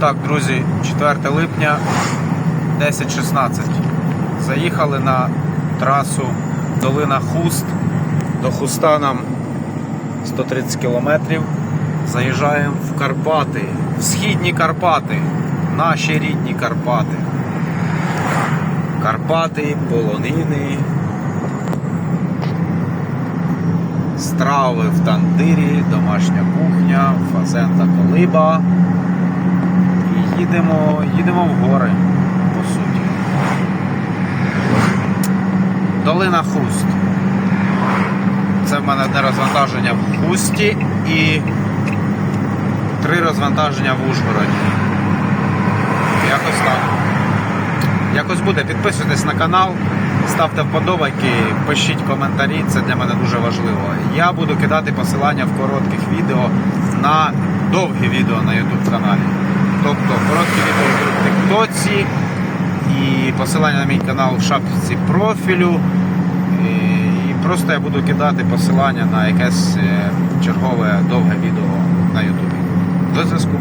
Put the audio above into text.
так, друзі, 4 липня 10.16. Заїхали на трасу Долина Хуст. До Хуста нам 130 кілометрів. Заїжджаємо в Карпати, в східні Карпати, наші рідні Карпати. Карпати, полонини, страви в тандирі, домашня кухня, фазента колиба. Їдемо, їдемо в гори, по суті. Долина Хуст. Це в мене одне розвантаження в Хусті і три розвантаження в Ужгороді. Якось так. Якось буде. Підписуйтесь на канал, ставте вподобайки, пишіть коментарі, це для мене дуже важливо. Я буду кидати посилання в коротких відео на довгі відео на YouTube каналі. Тобто короткі відео в Тиктоці і посилання на мій канал в шапці профілю. І і просто я буду кидати посилання на якесь е, чергове довге відео на Ютубі. До зв'язку.